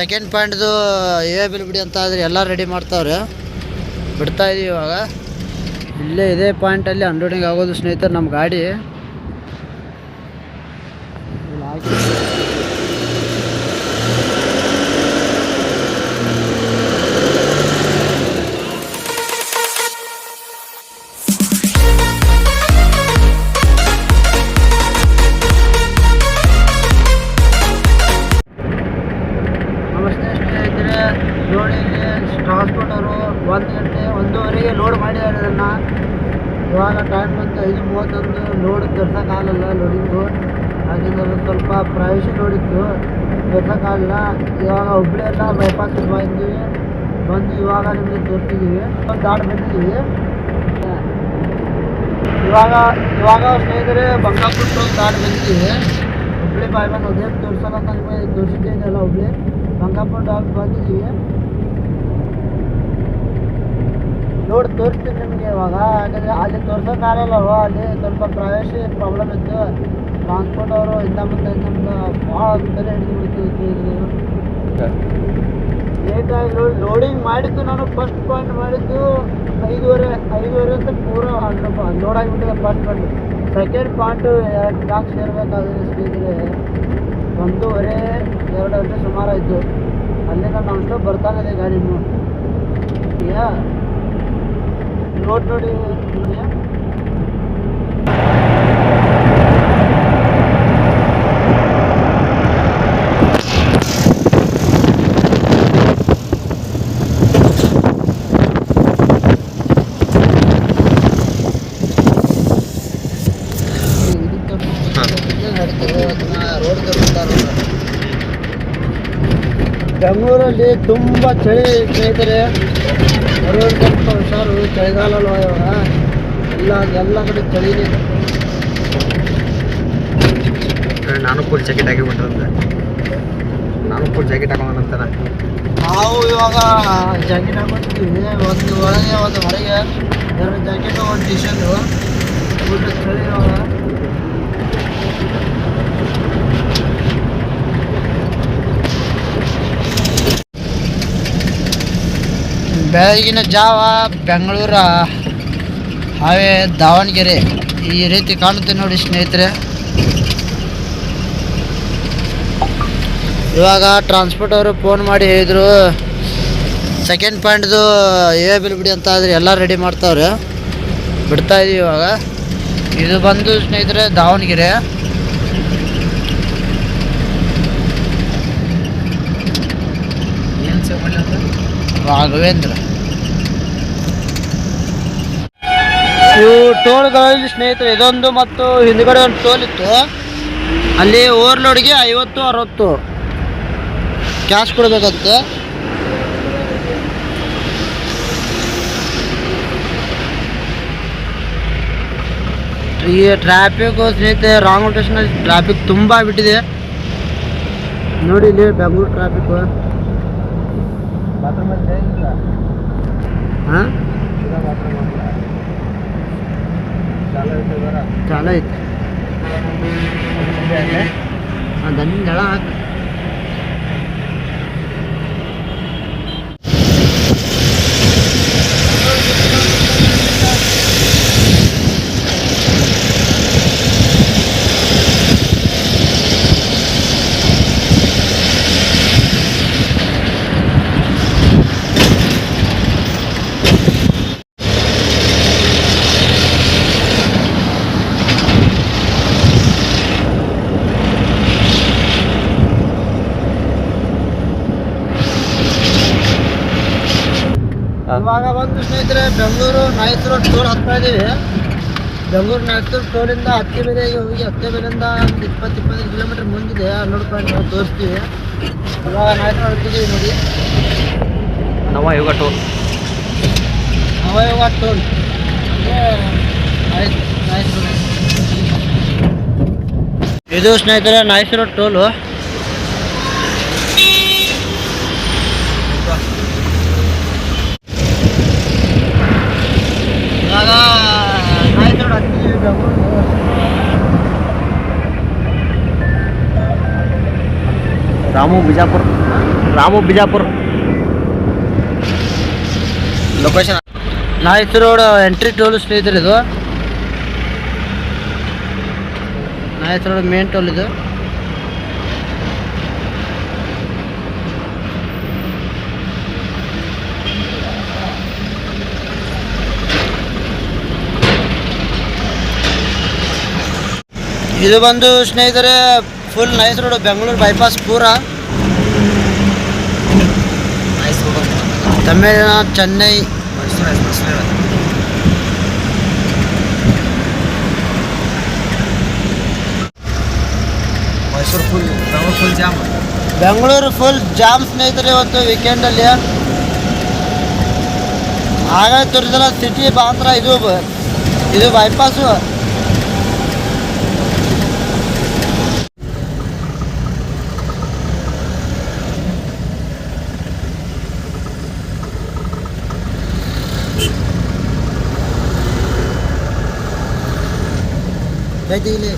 Second ಪಾಯಿಂಟ್ದು ಏ bill ಬಿಡಿ ಅಂತ ಆದರೆ ಎಲ್ಲ ರೆಡಿ ಮಾಡ್ತಾವ್ರೆ. ಬಿಡ್ತಾ ಇದೀವಿ ಇವಾಗ. ಇಲ್ಲೇ ಇದೇ ಪಾಯಿಂಟಲ್ಲಿ ಅನ್ಲೋಡಿಂಗ್ ಆಗೋದು ಸ್ನೇಹಿತರು ನಮ್ಮ ಗಾಡಿ. ಹಾಕಿ ಇವಾಗ ಟೈಮ್ ಬಂತು ಐದು ಮೂವತ್ತೊಂದು ಲೋಡ್ ತರ್ಸೋಕ್ಕಾಗಲ್ಲ ಲೋಡಿಂಗು ಹಾಗಿದ್ರೆ ಸ್ವಲ್ಪ ಪ್ರೈವೇಸಿ ನೋಡಿತ್ತು. ತರ್ಸೋಕ್ಕಾಗಲ್ಲ ಇವಾಗ ಹುಬ್ಳಿ ಎಲ್ಲ ಬೈಪಾಸ್ ಬಂದ್ವಿ. ಬಂದು ಇವಾಗ ನಿಮಗೆ ತೋರಿಸಿದ್ದೀವಿ ದಾಟ್ ಬಂದಿದ್ದೀವಿ ಇವಾಗ ಇವಾಗ ಸ್ನೇಹಿತರೆ ಬಂಗಾಪುರ ದಾಟ್ ಬಂದಿದ್ದೀವಿ ಹುಬ್ಳಿ ಬೈಪಾಸ್ ಅದೇ ತೋರ್ಸಲ್ಲ ಅಂತ ನಿಮಗೆ ತೋರಿಸಿದ್ದೇನೆ ಅಲ್ಲ ಹುಬ್ಳಿ ಬಂಗಾಪುರ ಡಾಕ್ ಬಂದಿದ್ದೀವಿ ನೋಡಿ ತೋರಿಸ್ತೀನಿ ನಿಮಗೆ ಇವಾಗ. ಯಾಕಂದರೆ ಅಲ್ಲಿ ತೋರ್ಸೋಕ್ಕಾಗಲ್ಲವ ಅಲ್ಲಿ ಸ್ವಲ್ಪ ಪ್ರೈವೇಸಿ ಪ್ರಾಬ್ಲಮ್ ಇತ್ತು. ಟ್ರಾನ್ಸ್ಪೋರ್ಟ್ ಅವರು ಇಂದ ಮುಂದೆ ಬಹಳ ಭಾಳ ತಲೆ ಹಿಡಿದು ಲೇಟಾಗಿ ಲೋಡಿಂಗ್ ಮಾಡಿದ್ದು ನಾನು ಫಸ್ಟ್ ಪಾಯಿಂಟ್ ಮಾಡಿದ್ದು ಐದುವರೆ ಐದುವರೆ ಅಂತ ಪೂರ ಲೋಡ್ ಆಗಿಬಿಟ್ಟಿದೆ ಫಸ್ಟ್ ಪಾಯಿಂಟ್ ಸೆಕೆಂಡ್ ಪಾಯಿಂಟು ಎರಡು ಬ್ಲಾಕ್ ಸೇರ್ಬೇಕಾದ್ರೆ ಸ್ನೇಹಿತರೆ ಒಂದೂವರೆ, ಎರಡು ಗಂಟೆ ಸುಮಾರು ಆಯಿತು ಅಲ್ಲಿಂದ ಸ್ಟಾಪ್ ಬರ್ತಾನೆ ಗಾಡಿ ಈಗ ನೋಡ್ ನೋಡಿ ನೋಡಿಯಾ? ಬೆಂಗಳೂರಲ್ಲಿ ತುಂಬ ಚಳಿ ಸ್ನೇಹಿತರೆ ಬರೋರು ಸ್ವಲ್ಪ ಹುಷಾರು ಚಳಿಗಾಲ ಇಲ್ಲ ಎಲ್ಲ ಕಡೆ ಇದೆ. ನಾನು ಫುಲ್ ಜಾಕೆಟ್ ಹಾಕಿ ನಾನು ಫುಲ್ ಜಾಕೆಟ್ ಹಾಕೋಣಂತಾನೆ ನಾವು ಇವಾಗ ಜಾಕೆಟ್ ಹಾಕೊಂಡಿದ್ದೀವಿ ಒಂದು ಒಳಗೆ, ಒಂದು ಹೊರಗೆ. ಎರಡು ಜಾಕೆಟು ಒಂದು ಟಿ ಶರ್ಟು ಫುಲ್ ಚಳಿ ಇವಾಗ. ಬೆಳಗಿನ ಜಾವ ಬೆಂಗಳೂರ ಹಾವೇ ದಾವಣಗೆರೆ ಈ ರೀತಿ ಕಾಣುತ್ತೆ ನೋಡಿ ಸ್ನೇಹಿತರೆ. ಇವಾಗ ಟ್ರಾನ್ಸ್ಪೋರ್ಟ್ ಅವರು ಫೋನ್ ಮಾಡಿ ಹೇಳಿದರು ಸೆಕೆಂಡ್ ಪಾಯಿಂಟ್ದು ಏ ಬಿಲ್ ಬಿಡಿ ಅಂತ ಆದರೆ ಎಲ್ಲ ರೆಡಿ ಮಾಡ್ತಾವ್ರೆ. ಬಿಡ್ತಾ ಇದೀವಿ ಇವಾಗ. ಇದು ಬಂದು ಸ್ನೇಹಿತರೆ ದಾವಣಗೆರೆ ಏನು ಸೇವ್ ಮಾಡಲಿ ಅಂತ ರಾಘವೇಂದ್ರ ಟೋಲ್ಗಳಲ್ಲಿ ಸ್ನೇಹಿತರೆ, ಇದೊಂದು ಮತ್ತು ಹಿಂದ್ಗಡೆ ಒಂದು ಟೋಲ್ ಇತ್ತು. ಅಲ್ಲಿ ಓವರ್ಲೋಡ್ಗೆ ಐವತ್ತು, ಅರವತ್ತು ಕ್ಯಾಶ್ ಕೊಡಬೇಕಂತೆ ಈ ಟ್ರಾಫಿಕ್ ಸ್ನೇಹಿತರೆ ರಾಂಗ್ ಟ್ರಾಫಿಕ್ ತುಂಬ ಬಿಟ್ಟಿದೆ. ನೋಡಿ ಇಲ್ಲಿ ಬೆಂಗಳೂರು ಟ್ರಾಫಿಕ್ ಹಾಂ ಬಾತ್ರೂಮ್ ಚಾಲು ಐತೆ ದಂಡಿನ ಜಳ ಹಾಕು ಇವಾಗ ಬಂದು ಸ್ನೇಹಿತರೆ ಬೆಂಗಳೂರು ನಾಯ್ಕ್ ರೋಡ್ ಟೋಲ್ ಹತ್ತಾ ಇದ್ದೀವಿ. ಬೆಂಗಳೂರು ನಾಯ್ಕ್ ರೋಡ್ ಟೋಲಿಂದ ಹತ್ತಿ ಬೆಲೆಗೆ ಹೋಗಿ ಹತ್ತಿ ಬೆಲೆಯಿಂದ ಒಂದು ಇಪ್ಪತ್ತು ಇಪ್ಪತ್ತೈದು ಕಿಲೋಮೀಟ್ರ್ ಮುಂದಿದೆ. ಹನ್ನೆರಡು ಪಾಯಿಂಟ್ ನಾವು ತೋರಿಸ್ತೀವಿ. ಇವಾಗ ನಾಯಕರು ರೋಡ್ ಹತ್ತಿದ್ದೀವಿ ನೋಡಿ. ನವ ಯೋಗ ಟೋಲ್ ನವಯುಗ ಟೋಲ್. ಇದು ಸ್ನೇಹಿತರೆ ನಾಯ್ಕ್ ರೋಡ್ ಟೋಲು ಇವಾಗ ನಾಯ್ಕ್ ರೋಡ್ ಹತ್ತಿದ್ದೀವಿ ಬೆಂಗಳೂರು ರಾಮು ಬಿಜಾಪುರ. ರಾಮು ಬಿಜಾಪುರ್. ಲೊಕೇಶನ್ ನಾಯ್ತು ರೋಡ್ ಎಂಟ್ರಿ ಟೋಲ್ ಸ್ನೇಹಿತರು ಇದು. ನಾಯ್ತು ರೋಡ್ ಮೇನ್ ಟೋಲ್ ಇದು. ಇದು ಬಂದು ಸ್ನೇಹಿತರೆ full nice road Bengaluru bypass ಪೂರ Tamil Nadu Chennai Mysuru full Bengaluru full jam Bengaluru full jam ಸ್ನೇಹಿತರೆ ಇವತ್ತು ವೀಕೆಂಡಲ್ಲಿ ಆಗ ತೋರಿಸಲ್ಲ ಸಿಟಿ ಮಾತ್ರ ಇದು ಬ- ಇದು ಬೈಪಾಸು ಐತಿ ಇಲ್ಲಿ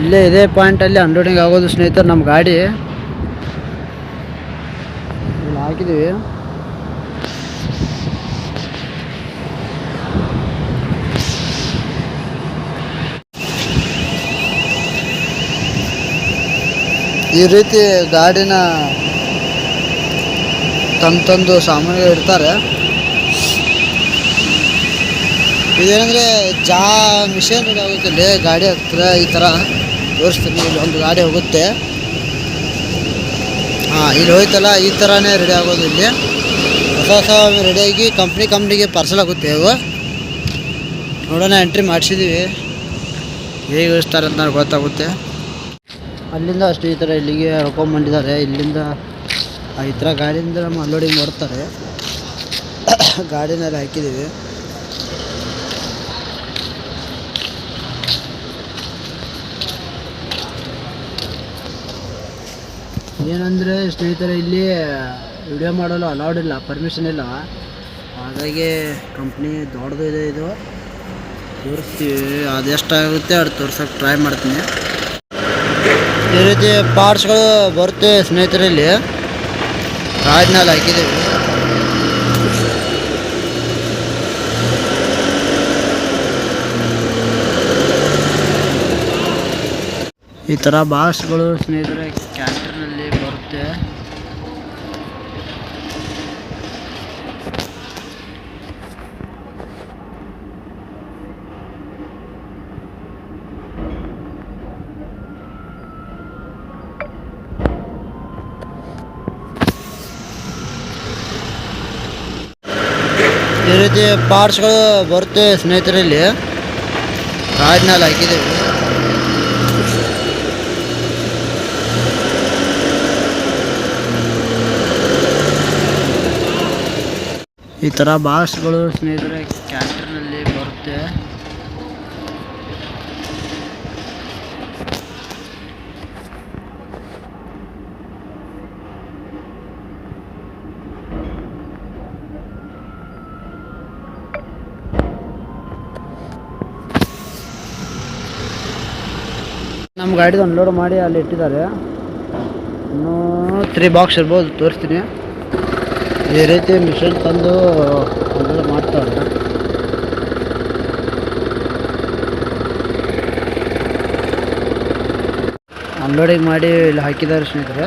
ಇಲ್ಲೇ ಇದೇ ಪಾಯಿಂಟಲ್ಲಿ ಅನ್ಲೋಡಿಂಗ್ ಆಗೋದು ಸ್ನೇಹಿತರು ನಮ್ಮ ಗಾಡಿ ಇಲ್ಲಿ ಹಾಕಿದ್ದೀವಿ ಈ ರೀತಿ ಗಾಡಿನ ತಂದು ಸಾಮಾನ್ಯ ಇಡ್ತಾರೆ. ಇದೇನಂದ್ರೆ ಜಾ ಮಿಷನ್ ರೆಡಿ ಆಗುತ್ತೆ ಇಲ್ಲಿ, ಗಾಡಿ ಹತ್ರ ಈ ಥರ ತೋರಿಸ್ತೀನಿ, ಇಲ್ಲಿ ಒಂದು ಗಾಡಿ ಹೋಗುತ್ತೆ. ಹಾಂ, ಇಲ್ಲಿ ಹೋಯ್ತಲ್ಲ, ಈ ಥರನೇ ರೆಡಿ ಆಗೋದು ಇಲ್ಲಿ. ಹೊಸ ಹೊಸ ರೆಡಿಯಾಗಿ ಕಂಪ್ನಿ ಕಂಪ್ನಿಗೆ ಪಾರ್ಸಲ್ ಆಗುತ್ತೆ ಇವು. ನೋಡೋಣ ಎಂಟ್ರಿ ಮಾಡಿಸಿದ್ದೀವಿ ಹೇಗೆ ಇಳಿಸ್ತಾರೆ ಅಂತ ನನಗೆ ಗೊತ್ತಾಗುತ್ತೆ. ಅಲ್ಲಿಂದ ಥರ ಇಲ್ಲಿಗೆ ಹೊಡ್ಕೊಂಬಂದಿದ್ದಾರೆ ಇಲ್ಲಿಂದ ಈ ಥರ ಗಾಡಿಯಿಂದ ನಮ್ಮ ಅನ್ಲೋಡಿಂಗ್ ಮಾಡ್ತಾರೆ ಗಾಡಿನಲ್ಲಿ ಹಾಕಿದ್ದೀವಿ. ಏನಂದರೆ ಸ್ನೇಹಿತರೆ, ಇಲ್ಲಿ ವಿಡಿಯೋ ಮಾಡಲು ಅಲೌಡ್ ಇಲ್ಲ ಪರ್ಮಿಷನ್ ಇಲ್ಲ. ಹಾಗಾಗಿ ಕಂಪ್ನಿ ದೊಡ್ಡದು ಇದೆ ಇದು. ತೋರಿಸ್ತೀವಿ. ಅದೆಷ್ಟಾಗುತ್ತೆ ಅದು ತೋರ್ಸೋಕೆ ಟ್ರೈ ಮಾಡ್ತೀನಿ. ಈ ರೀತಿ ಪಾರ್ಟ್ಸ್ಗಳು ಬರುತ್ತೆ ಸ್ನೇಹಿತರಲ್ಲಿ. ಕಾಡಿನಲ್ಲಿ ಹಾಕಿದ್ದೀವಿ. ಈ ಥರ ಬಾಕ್ಸ್ಗಳು ಸ್ನೇಹಿತರೆ ಕ್ಯಾಂಟರ್ನಲ್ಲಿ ಬರುತ್ತೆ. ಈ ರೀತಿ ಪಾರ್ಟ್ಸ್ಗಳು ಬರುತ್ತೆ ಸ್ನೇಹಿತರಲ್ಲಿ. ರಾಜ್ನಲ್ಲಿ ಹಾಕಿದ್ದೀವಿ ಈ ಥರ ಬಾಕ್ಸ್ಗಳು ಸ್ನೇಹಿತರೆ ಕ್ಯಾಂಟರ್ನಲ್ಲಿ ಬರುತ್ತೆ. ನಮ್ಮ ಗಾಡಿದು ಅನ್ಲೋಡ್ ಮಾಡಿ ಅಲ್ಲಿ ಇಟ್ಟಿದ್ದಾರೆ. ಇನ್ನೂ ತ್ರೀ ಬಾಕ್ಸ್ ಇರ್ಬೋದು, ತೋರಿಸ್ತೀನಿ. ಈ ರೀತಿ ಮಿಷನ್ ತಂದು ಅನ್ಲೋಡ್ ಮಾಡ್ತಾರೆ. ಅನ್ಲೋಡಿಂಗ್ ಮಾಡಿ ಇಲ್ಲಿ ಹಾಕಿದ್ದಾರೆ ಸ್ನೇಹಿತರೆ.